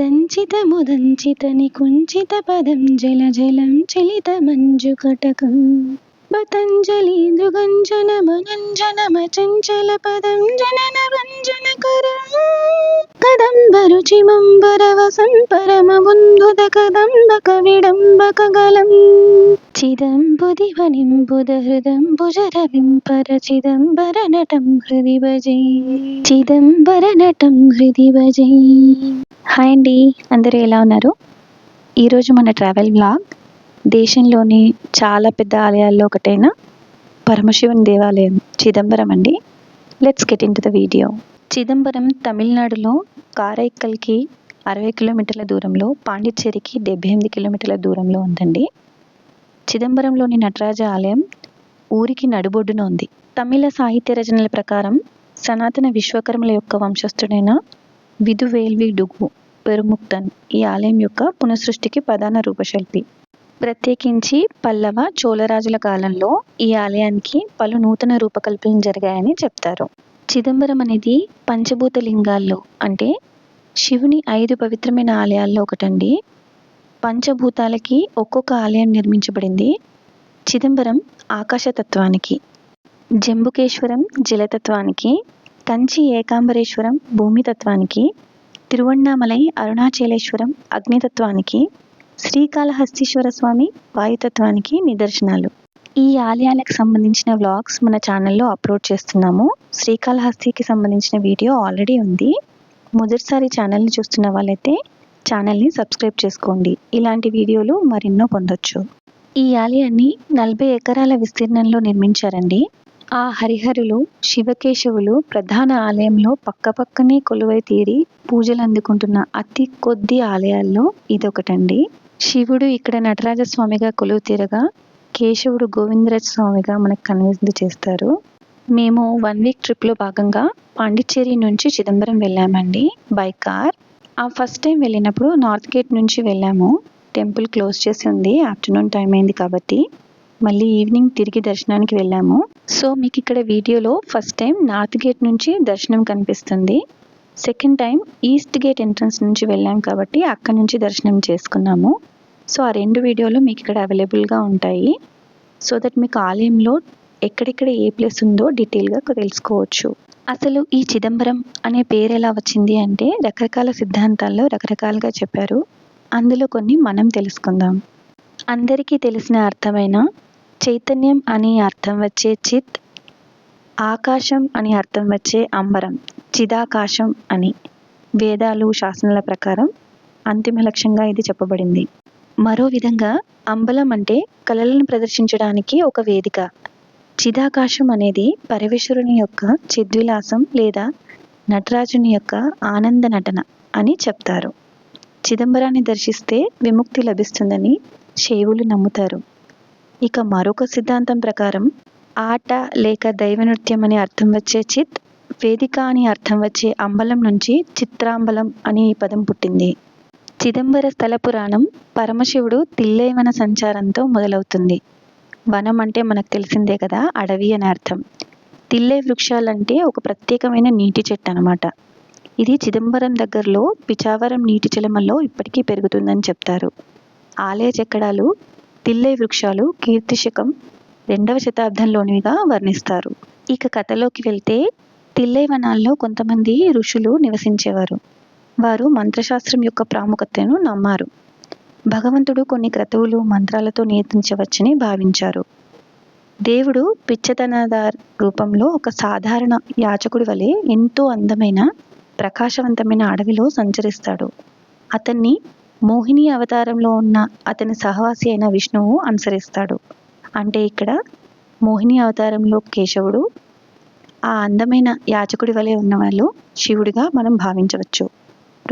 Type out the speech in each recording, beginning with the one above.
యదంచితముదంచిత నికుంచిత పదం జల జలం చలిత మంజు కటకం. పతంజలి దృగంజన మనంజనమచంచల పదం జనన రంజనకరం కదంబరుచిమంబర వసం పరమముద్భుత కదంబక విడంబక గలం చిదంబుదివనింబుద హృదంబుజరవింపర చిదంబర నటం హృది భజే. చిదంబర నటం హృది భజే. హాయ్ అండి అందరూ ఎలా ఉన్నారు? ఈరోజు మన ట్రావెల్ బ్లాగ్ దేశంలోని చాలా పెద్ద ఆలయాల్లో ఒకటైన పరమశివుని దేవాలయం చిదంబరం అండి. Let's get into the video Chidambaram తమిళనాడులో కారైక్కల్కి అరవై కిలోమీటర్ల దూరంలో పాండిచ్చేరికి డెబ్బై ఎనిమిది కిలోమీటర్ల దూరంలో ఉందండి. చిదంబరంలోని నటరాజ ఆలయం ఊరికి నడుబొడ్డున ఉంది. తమిళ సాహిత్య రచనల ప్రకారం సనాతన విశ్వకర్మల యొక్క వంశస్థుడైన విధువేల్వి డుగు పెరుముక్తన్ ఈ ఆలయం యొక్క పునఃసృష్టికి ప్రధాన రూపశిల్పి. ప్రత్యేకించి పల్లవ చోళరాజుల కాలంలో ఈ ఆలయానికి పలు నూతన రూపకల్పనలు జరిగాయని చెప్తారు. చిదంబరం అనేది పంచభూత లింగాల్లో అంటే శివుని ఐదు పవిత్రమైన ఆలయాల్లో ఒకటండి. పంచభూతాలకి ఒక్కొక్క ఆలయం నిర్మించబడింది చిదంబరం ఆకాశతత్వానికి జంబుకేశ్వరం జలతత్వానికి కంచి ఏకాంబరేశ్వరం భూమితత్వానికి తిరువణ్ణామలై అరుణాచలేశ్వరం అగ్నితత్వానికి శ్రీకాళహస్తీశ్వర స్వామి వాయుతత్వానికి నిదర్శనాలు. ఈ ఆలయాలకు సంబంధించిన వ్లాగ్స్ మన ఛానల్లో అప్లోడ్ చేస్తున్నాము. శ్రీకాళహస్తికి సంబంధించిన వీడియో ఆల్రెడీ ఉంది. మొదటిసారి ఛానల్ని చూస్తున్న వాళ్ళైతే ఛానల్ని సబ్స్క్రైబ్ చేసుకోండి. ఇలాంటి వీడియోలు మరెన్నో పొందొచ్చు. ఈ ఆలయాన్ని నలభై ఎకరాల విస్తీర్ణంలో నిర్మించారండి. ఆ హరిహరులు శివకేశవులు ప్రధాన ఆలయంలో పక్కపక్కనే కొలువై తీరి పూజలు అందుకుంటున్న అతి కొద్ది ఆలయాల్లో ఇదొకటండి. శివుడు ఇక్కడ నటరాజ స్వామిగా కొలువు తీరగా కేశవుడు గోవిందరాజ స్వామిగా మనకు కన్విన్స్ చేస్తారు. మేము వన్ వీక్ ట్రిప్లో భాగంగా పాండిచ్చేరి నుంచి చిదంబరం వెళ్ళామండి బై కార్ ఆ ఫస్ట్ టైం వెళ్ళినప్పుడు నార్త్ గేట్ నుంచి వెళ్ళాము. టెంపుల్ క్లోజ్ చేసి ఉంది. ఆఫ్టర్నూన్ టైం అయింది కాబట్టి మళ్ళీ ఈవినింగ్ తిరిగి దర్శనానికి వెళ్ళాము. సో మీకు ఇక్కడ వీడియోలో ఫస్ట్ టైం నార్త్ గేట్ నుంచి దర్శనం కనిపిస్తుంది. Second time east gate entrance నుంచి వెళ్ళాం కాబట్టి అక్కడ నుంచి దర్శనం చేసుకున్నాము. సో ఆ రెండు వీడియోలు మీకు ఇక్కడ అవైలబుల్గా ఉంటాయి. సో దట్ మీకు ఆలయంలో ఎక్కడెక్కడ ఏ ప్లేస్ ఉందో డీటెయిల్గా తెలుసుకోవచ్చు. అసలు ఈ చిదంబరం అనే పేరు ఎలా వచ్చింది అంటే రకరకాల సిద్ధాంతాల్లో రకరకాలుగా చెప్పారు. అందులో కొన్ని మనం తెలుసుకుందాం. అందరికీ తెలిసిన అర్థమైన చైతన్యం అని అర్థం వచ్చే చిత్ ఆకాశం అని అర్థం వచ్చే అంబరం. చిదాకాశం అని వేదాలు శాసనాల ప్రకారం అంతిమ లక్ష్యంగా ఇది చెప్పబడింది. మరో విధంగా అంబలం అంటే కళలను ప్రదర్శించడానికి ఒక వేదిక. చిదాకాశం అనేది పరమేశ్వరుని యొక్క చిద్విలాసం లేదా నటరాజుని యొక్క ఆనంద నటన అని చెప్తారు. చిదంబరాన్ని దర్శిస్తే విముక్తి లభిస్తుందని శైవులు నమ్ముతారు. ఇక మరొక సిద్ధాంతం ప్రకారం ఆట లేక దైవ నృత్యం అని అర్థం వచ్చే చిత్ వేదిక అని అర్థం వచ్చే అంబలం నుంచి చిత్రాంబలం అని ఈ పదం పుట్టింది. చిదంబర స్థల పురాణం పరమశివుడు తిల్లేవన సంచారంతో మొదలవుతుంది. వనం అంటే మనకు తెలిసిందే కదా అడవి అని అర్థం. తిల్లే వృక్షాలంటే ఒక ప్రత్యేకమైన నీటి చెట్టు అనమాట ఇది చిదంబరం దగ్గరలో పిచావరం నీటి చలమల్లో ఇప్పటికీ పెరుగుతుందని చెప్తారు. ఆలయ చెక్కడాలు తిల్లే వృక్షాలు కీర్తిశకం రెండవ శతాబ్దంలోనివిగా వర్ణిస్తారు. ఇక కథలోకి వెళ్తే తిల్లే వనాల్లో కొంతమంది ఋషులు నివసించేవారు. వారు మంత్రశాస్త్రం యొక్క ప్రాముఖ్యతను నమ్మారు. భగవంతుడు కొన్ని క్రతువులు మంత్రాలతో నియంత్రించవచ్చని భావించారు. దేవుడు పిచ్చతనదార్ రూపంలో ఒక సాధారణ యాచకుడి వలె ఎంతో అందమైన ప్రకాశవంతమైన అడవిలో సంచరిస్తాడు. అతన్ని మోహిని అవతారంలో ఉన్న అతని సహవాసి అయిన విష్ణువు అనుసరిస్తాడు. అంటే ఇక్కడ మోహిని అవతారంలో కేశవుడు ఆ అందమైన యాచకుడి వలె ఉన్నవాళ్ళు శివుడిగా మనం భావించవచ్చు.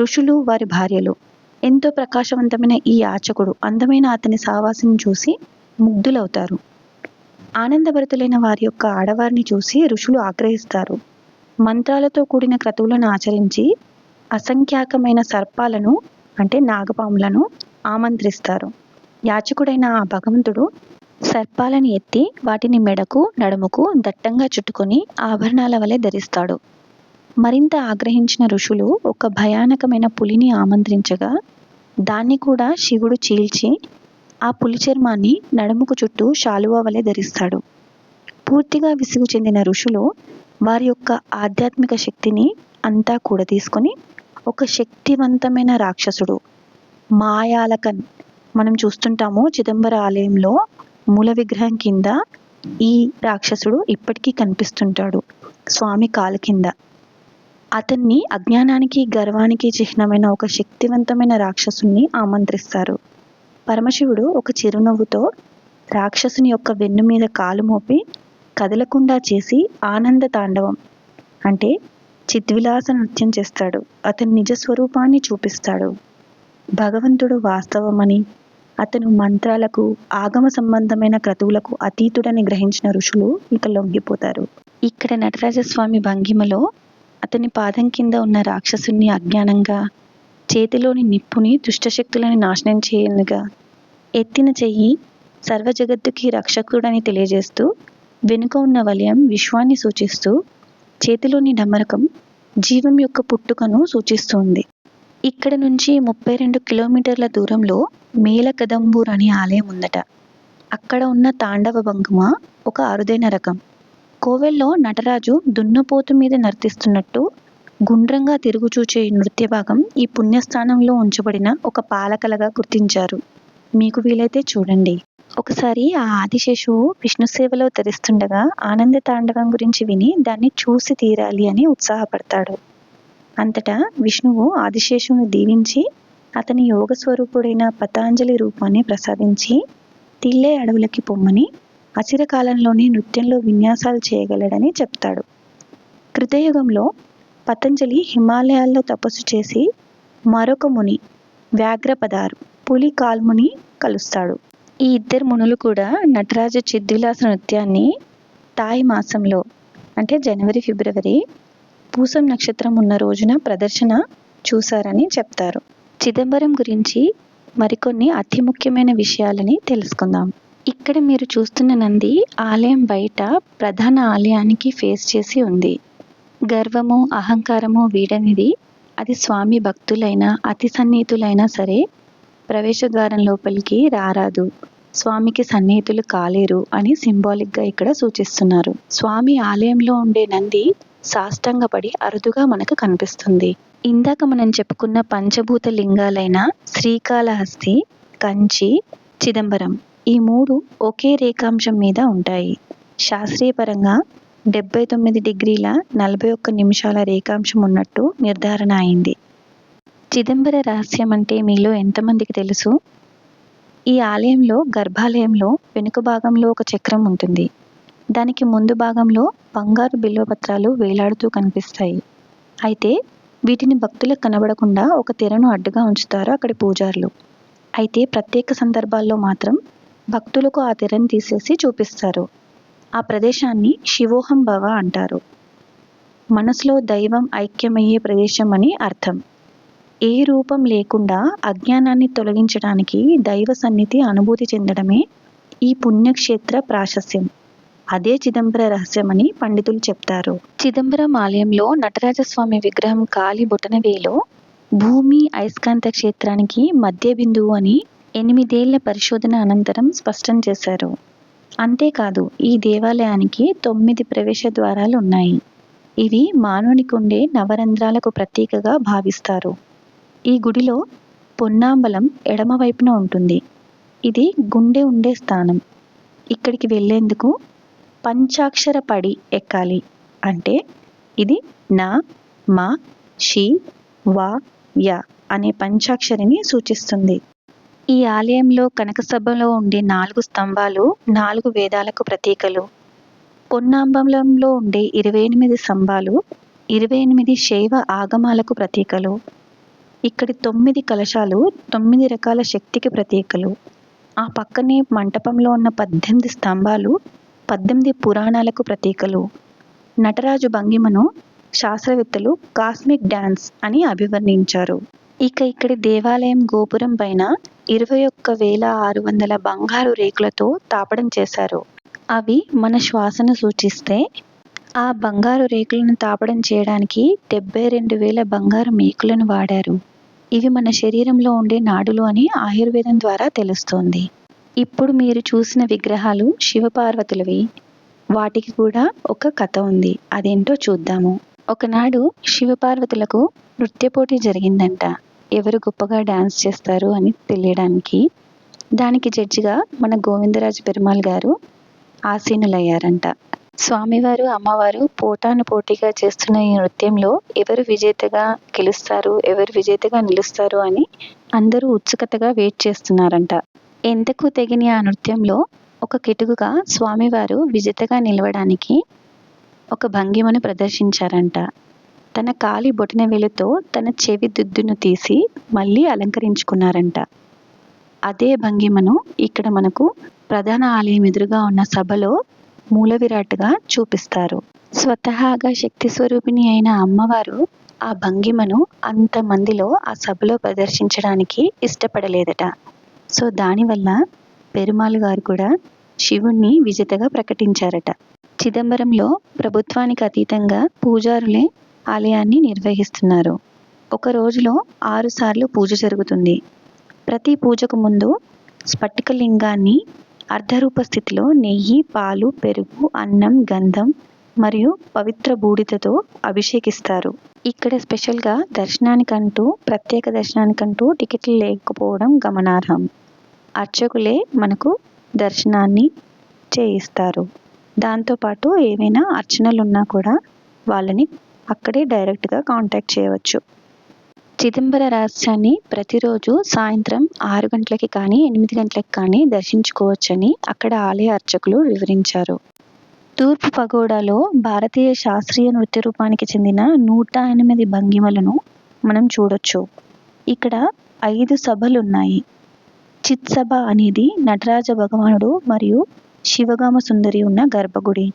ఋషులు వారి భార్యలు. ఎంతో ప్రకాశవంతమైన ఈ యాచకుడు అందమైన అతని సావాసం చూసి ముగ్ధులవుతారు. ఆనందభరితులైన వారి యొక్క ఆడవారిని చూసి ఋషులు ఆగ్రహిస్తారు. మంత్రాలతో కూడిన క్రతువులను ఆచరించి అసంఖ్యాకమైన సర్పాలను అంటే నాగపాములను ఆమంత్రిస్తారు. యాచకుడైన ఆ భగవంతుడు సర్పాలను ఎత్తి వాటిని మెడకు నడుముకు దట్టంగా చుట్టుకొని ఆభరణాల వలె ధరిస్తాడు. మరింత ఆగ్రహించిన ఋషులు ఒక భయానకమైన పులిని ఆమంత్రించగా దాన్ని కూడా శివుడు చీల్చి ఆ పులి చర్మాన్ని నడుముకు చుట్టూ శాలువ వలె ధరిస్తాడు. పూర్తిగా విసుగు చెందిన ఋషులు వారి యొక్క ఆధ్యాత్మిక శక్తిని అంతా కూడా తీసుకొని ఒక శక్తివంతమైన రాక్షసుడు మాయాలకన్ మనం చూస్తుంటాము చిదంబర ఆలయంలో మూల విగ్రహం కింద ఈ రాక్షసుడు ఇప్పటికీ కనిపిస్తుంటాడు స్వామి కాలు కింద. అతన్ని అజ్ఞానానికి గర్వానికి చిహ్నమైన ఒక శక్తివంతమైన రాక్షసుని ఆమంత్రిస్తారు. పరమశివుడు ఒక చిరునవ్వుతో రాక్షసుని యొక్క వెన్ను మీద కాలు మోపి కదలకుండా చేసి ఆనంద తాండవం అంటే చిద్విలాస నృత్యం చేస్తాడు. అతని నిజ స్వరూపాన్ని చూపిస్తాడు. భగవంతుడు వాస్తవమని అతను మంత్రాలకు ఆగమ సంబంధమైన క్రతువులకు అతీతుడని గ్రహించిన ఋషులు ఇక లొంగిపోతారు. ఇక్కడ నటరాజస్వామి భంగిమలో అతని పాదం కింద ఉన్న రాక్షసుని అజ్ఞానంగా చేతిలోని నిప్పుని దుష్టశక్తులని నాశనం చేయనుగా ఎత్తిన చెయ్యి సర్వజగత్తుకి రక్షకుడని తెలియజేస్తూ వెనుక ఉన్న వలయం విశ్వాన్ని సూచిస్తూ చేతిలోని డమరకం జీవం యొక్క పుట్టుకను సూచిస్తుంది. ఇక్కడ నుంచి ముప్పై రెండు కిలోమీటర్ల దూరంలో మేలకదంబూర్ అనే ఆలయం ఉందట. అక్కడ ఉన్న తాండవ భంగుమ ఒక అరుదైన రకం. కోవెల్లో నటరాజు దున్నపోతు మీద నర్తిస్తున్నట్టు గుండ్రంగా తిరుగుచూచే నృత్య భాగం ఈ పుణ్యస్థానంలో ఉంచబడిన ఒక పాలకలగా గుర్తించారు. మీకు వీలైతే చూడండి. ఒకసారి ఆ ఆదిశేషువు విష్ణు సేవలో తెరిస్తుండగా ఆనంద తాండవం గురించి విని దాన్ని చూసి తీరాలి అని ఉత్సాహపడతాడు. అంతటా విష్ణువు ఆదిశేషుని దీవించి అతని యోగ స్వరూపుడైన పతాంజలి రూపాన్ని ప్రసాదించి తిల్లే అడవులకి పొమ్మని అచిర కాలంలోనే నృత్యంలో విన్యాసాలు చేయగలడని చెప్తాడు. కృతయుగంలో పతంజలి హిమాలయాల్లో తపస్సు చేసి మరొక ముని వ్యాఘ్రపదారు పులి కాల్ముని కలుస్తాడు. ఈ ఇద్దరు మునులు కూడా నటరాజ చిద్విలాస నృత్యాన్ని తాయి మాసంలో అంటే జనవరి ఫిబ్రవరి పూసం నక్షత్రం ఉన్న రోజున ప్రదర్శన చూశారని చెప్తారు. చిదంబరం గురించి మరికొన్ని అతి ముఖ్యమైన విషయాలని తెలుసుకుందాం. ఇక్కడ మీరు చూస్తున్న నంది ఆలయం బయట ప్రధాన ఆలయానికి ఫేస్ చేసి ఉంది. గర్వము అహంకారము వీడనిది అది స్వామి భక్తులైన అతి సన్నిహితులైనా సరే ప్రవేశద్వారం లోపలికి రారాదు. స్వామికి సన్నిహితులు కాలేరు అని సింబాలిక్గా ఇక్కడ సూచిస్తున్నారు. స్వామి ఆలయంలో ఉండే నంది సాష్టంగపడి అరుదుగా మనకు కనిపిస్తుంది. ఇందాక మనం చెప్పుకున్న పంచభూత లింగాలైన శ్రీకాళహస్తి కంచి చిదంబరం ఈ మూడు ఒకే రేఖాంశం మీద ఉంటాయి. శాస్త్రీయపరంగా డెబ్బై తొమ్మిది డిగ్రీల నలభై ఒక్క నిమిషాల రేఖాంశం ఉన్నట్టు నిర్ధారణ అయింది. చిదంబర రహస్యం అంటే మీలో ఎంతమందికి తెలుసు? ఈ ఆలయంలో గర్భాలయంలో వెనుక భాగంలో ఒక చక్రం ఉంటుంది. దానికి ముందు భాగంలో బంగారు బిల్వపత్రాలు వేలాడుతూ కనిపిస్తాయి. అయితే వీటిని భక్తులకు కనబడకుండా ఒక తెరను అడ్డుగా ఉంచుతారు అక్కడి పూజారులు. అయితే ప్రత్యేక సందర్భాల్లో మాత్రం భక్తులకు ఆ తెరను తీసేసి చూపిస్తారు. ఆ ప్రదేశాన్ని శివోహం భవ అంటారు. మనసులో దైవం ఐక్యమయ్యే ప్రదేశం అని అర్థం. ఏ రూపం లేకుండా అజ్ఞానాన్ని తొలగించడానికి దైవ సన్నిధి అనుభూతి చెందడమే ఈ పుణ్యక్షేత్ర ప్రాశస్యం. అదే చిదంబర రహస్యమని పండితులు చెప్తారు. చిదంబరం ఆలయంలో నటరాజస్వామి విగ్రహం కాలి బొటనవేలో భూమి అయస్కాంత క్షేత్రానికి మధ్య బిందువు అని ఎనిమిదేళ్ళ పరిశోధన అనంతరం స్పష్టం చేశారు. అంతేకాదు ఈ దేవాలయానికి తొమ్మిది ప్రవేశ ద్వారాలు ఉన్నాయి. ఇవి మానవునికి ఉండే నవరంధ్రాలకు ప్రతీకగా భావిస్తారు. ఈ గుడిలో పొన్నాంబలం ఎడమవైపున ఉంటుంది. ఇది గుండె ఉండే స్థానం. ఇక్కడికి వెళ్ళేందుకు పంచాక్షర పడి ఎక్కాలి. అంటే ఇది నా మా షి వా య అనే పంచాక్షరిని సూచిస్తుంది. ఈ ఆలయంలో కనకసభలో ఉండే నాలుగు స్తంభాలు నాలుగు వేదాలకు ప్రతీకలు. పొన్నాంబంలో ఉండే ఇరవై ఎనిమిది స్తంభాలు ఇరవై ఎనిమిది శైవ ఆగమాలకు ప్రతీకలు. ఇక్కడి తొమ్మిది కలశాలు తొమ్మిది రకాల శక్తికి ప్రతీకలు. ఆ పక్కనే మంటపంలో ఉన్న పద్దెనిమిది స్తంభాలు పద్దెనిమిది పురాణాలకు ప్రతీకలు. నటరాజు భంగిమను శాస్త్రవేత్తలు కాస్మిక్ డ్యాన్స్ అని అభివర్ణించారు. ఇక ఇక్కడి దేవాలయం గోపురం పైన ఇరవై ఒక్క వేల ఆరు వందల బంగారు రేకులతో తాపడం చేశారు. అవి మన శ్వాసను సూచిస్తే ఆ బంగారు రేకులను తాపడం చేయడానికి డెబ్బై రెండు వేల బంగారు మేకులను వాడారు. ఇవి మన శరీరంలో ఉండే నాడులు అని ఆయుర్వేదం ద్వారా తెలుస్తోంది. ఇప్పుడు మీరు చూసిన విగ్రహాలు శివపార్వతులవి. వాటికి కూడా ఒక కథ ఉంది. అదేంటో చూద్దాము. ఒకనాడు శివపార్వతులకు నృత్య పోటీ జరిగిందంట. ఎవరు గొప్పగా డాన్స్ చేస్తారు అని తెలియడానికి దానికి జడ్జిగా మన గోవిందరాజు పెరుమాల్ గారు ఆసీనులయ్యారంట. స్వామివారు అమ్మవారు పోటాను పోటీగా చేస్తున్న ఈ నృత్యంలో ఎవరు విజేతగా గెలుస్తారు ఎవరు విజేతగా నిలుస్తారు అని అందరూ ఉత్సుకతగా వెయిట్ చేస్తున్నారంట. ఎంతకు తెగిన ఆ నృత్యంలో ఒక కిటుకుగా స్వామివారు విజేతగా నిలవడానికి ఒక భంగిమను ప్రదర్శించారంట. తన కాలి బొటన వేలుతో తన చెవి దుద్దును తీసి మళ్ళీ అలంకరించుకున్నారంట. అదే భంగిమను ఇక్కడ మనకు ప్రధాన ఆలయం ఎదురుగా ఉన్న సభలో మూల విరాట్గా చూపిస్తారు. స్వతహాగా శక్తి స్వరూపిణి అయిన అమ్మవారు ఆ భంగిమను అంతమందిలో ఆ సభలో ప్రదర్శించడానికి ఇష్టపడలేదట. సో దానివల్ల పెరుమాళ్ గారు కూడా శివుణ్ణి విజేతగా ప్రకటించారట. చిదంబరంలో ప్రభుత్వానికి అతీతంగా పూజారులే ఆలయాన్ని నిర్వహిస్తున్నారు. ఒక రోజులో ఆరుసార్లు పూజ జరుగుతుంది. ప్రతి పూజకు ముందు స్ఫటికలింగాన్ని అర్ధరూప స్థితిలో నెయ్యి పాలు పెరుగు అన్నం గంధం మరియు పవిత్ర బూడిదతో అభిషేకిస్తారు. ఇక్కడ స్పెషల్గా దర్శనానికంటూ ప్రత్యేక దర్శనానికంటూ టికెట్లు లేకపోవడం గమనార్హం. అర్చకులే మనకు దర్శనాన్ని చేయిస్తారు. దాంతోపాటు ఏవైనా అర్చనలు ఉన్నా కూడా వాళ్ళని అక్కడే డైరెక్ట్గా కాంటాక్ట్ చేయవచ్చు. చిదంబర రహస్యాన్ని ప్రతిరోజు సాయంత్రం ఆరు గంటలకి కానీ ఎనిమిది గంటలకి కానీ దర్శించుకోవచ్చని అక్కడ ఆలయ అర్చకులు వివరించారు. తూర్పు పగోడాలో భారతీయ శాస్త్రీయ నృత్య రూపానికి చెందిన నూట ఎనిమిది భంగిమలను మనం చూడొచ్చు. ఇక్కడ ఐదు సభలు ఉన్నాయి చిత్సభ అనేది నటరాజ భగవానుడు మరియు శివగామ సుందరి ఉన్న గర్భగుడి.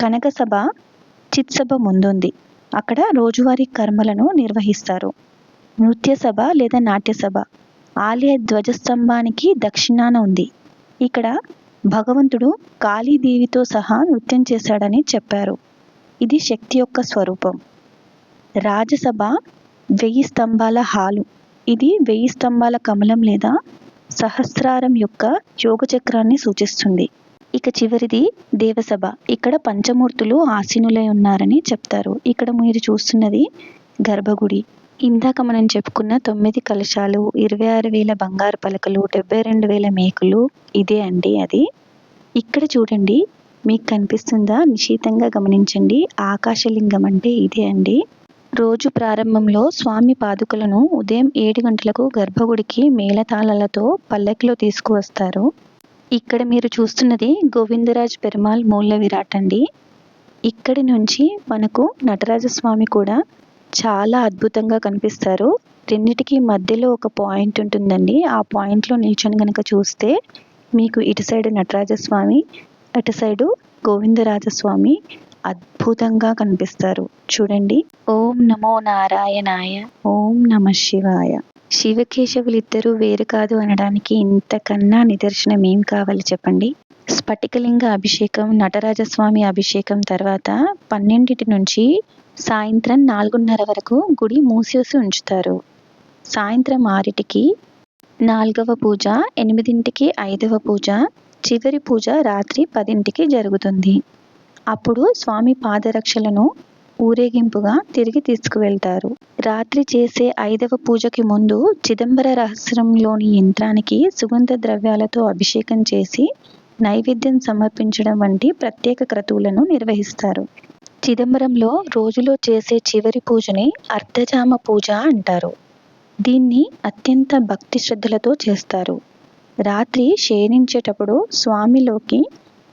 కనకసభ చిత్సభ ముందుంది. అక్కడ రోజువారీ కర్మలను నిర్వహిస్తారు. నృత్య సభ లేదా నాట్య సభ ఆలయ ధ్వజస్తంభానికి దక్షిణాన ఉంది. ఇక్కడ భగవంతుడు కాళీదేవితో సహా నృత్యం చేశాడని చెప్పారు. ఇది శక్తి యొక్క స్వరూపం. రాజసభ వెయ్యి స్తంభాల హాలు. ఇది వెయ్యి స్తంభాల కమలం లేదా సహస్రారం యొక్క యోగ చక్రాన్ని సూచిస్తుంది. ఇక చివరిది దేవసభ. ఇక్కడ పంచమూర్తులు ఆసీనులై ఉన్నారని చెప్తారు. ఇక్కడ మీరు చూస్తున్నది గర్భగుడి. ఇందాక మనం చెప్పుకున్న తొమ్మిది కలశాలు ఇరవై ఆరు వేల బంగారు పలకలు డెబ్బై రెండు వేల మేకులు ఇదే అండి అది. ఇక్కడ చూడండి మీకు కనిపిస్తుందా? నిశితంగా గమనించండి. ఆకాశలింగం అంటే ఇదే అండి. రోజు ప్రారంభంలో స్వామి పాదుకలను ఉదయం ఏడు గంటలకు గర్భగుడికి మేళతాళాలతో పల్లకిలో తీసుకువస్తారు. ఇక్కడ మీరు చూస్తున్నది గోవిందరాజ్ పెరుమాల్ మూల విరాట్ అండి. ఇక్కడి నుంచి మనకు నటరాజస్వామి కూడా చాలా అద్భుతంగా కనిపిస్తారు. రెండిటికి మధ్యలో ఒక పాయింట్ ఉంటుందండి. ఆ పాయింట్లో నిల్చొని కనుక చూస్తే మీకు ఇటు సైడ్ నటరాజస్వామి అటు సైడు గోవిందరాజస్వామి అద్భుతంగా కనిపిస్తారు. చూడండి. ఓం నమో నారాయణాయ. ఓం నమ శివాయ. శివకేశవులిద్దరూ వేరు కాదు అనడానికి ఇంతకన్నా నిదర్శనం ఏం కావాలి చెప్పండి? స్ఫటికలింగ అభిషేకం నటరాజస్వామి అభిషేకం తర్వాత పన్నెండింటి నుంచి సాయంత్రం నాలుగున్నర వరకు గుడి మూసేసి ఉంచుతారు. సాయంత్రం ఆరిటికి నాలుగవ పూజ ఎనిమిదింటికి ఐదవ పూజ చివరి పూజ రాత్రి పదింటికి జరుగుతుంది. అప్పుడు స్వామి పాదరక్షలను ఊరేగింపుగా తిరిగి తీసుకువెళ్తారు. రాత్రి చేసే ఐదవ పూజకి ముందు చిదంబర రహస్యంలోని యంత్రానికి సుగంధ ద్రవ్యాలతో అభిషేకం చేసి నైవేద్యం సమర్పించడం వంటి ప్రత్యేక క్రతువులను నిర్వహిస్తారు. చిదంబరంలో రోజులో చేసే చివరి పూజని అర్ధజామ పూజ అంటారు. దీన్ని అత్యంత భక్తి శ్రద్ధలతో చేస్తారు. రాత్రి శయనించేటప్పుడు స్వామిలోకి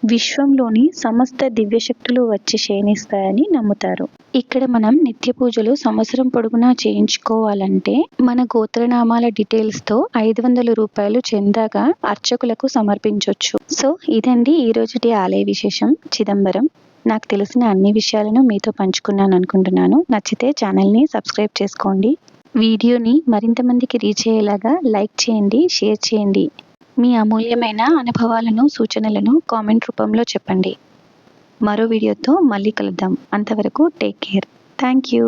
విశ్వంలోని సమస్త దివ్యశక్తులు వచ్చి శయనిస్తాయని నమ్ముతారు. ఇక్కడ మనం నిత్య పూజలు సంవత్సరం పొడుగునా చేయించుకోవాలంటే మన గోత్రనామాల డీటెయిల్స్తో ఐదు వందల రూపాయలు చెందాగా అర్చకులకు సమర్పించవచ్చు సో ఇదండి ఈ రోజుటి ఆలయ విశేషం. చిదంబరం నాకు తెలిసిన అన్ని విషయాలను మీతో పంచుకున్నాను అనుకుంటున్నాను. నచ్చితే ఛానల్ని సబ్స్క్రైబ్ చేసుకోండి. వీడియోని మరింత మందికి రీచ్ అయ్యేలాగా లైక్ చేయండి షేర్ చేయండి. మీ అమూల్యమైన అనుభవాలను సూచనలను కామెంట్ రూపంలో చెప్పండి. మరో వీడియోతో మళ్ళీ కలుద్దాం. అంతవరకు టేక్ కేర్. Thank you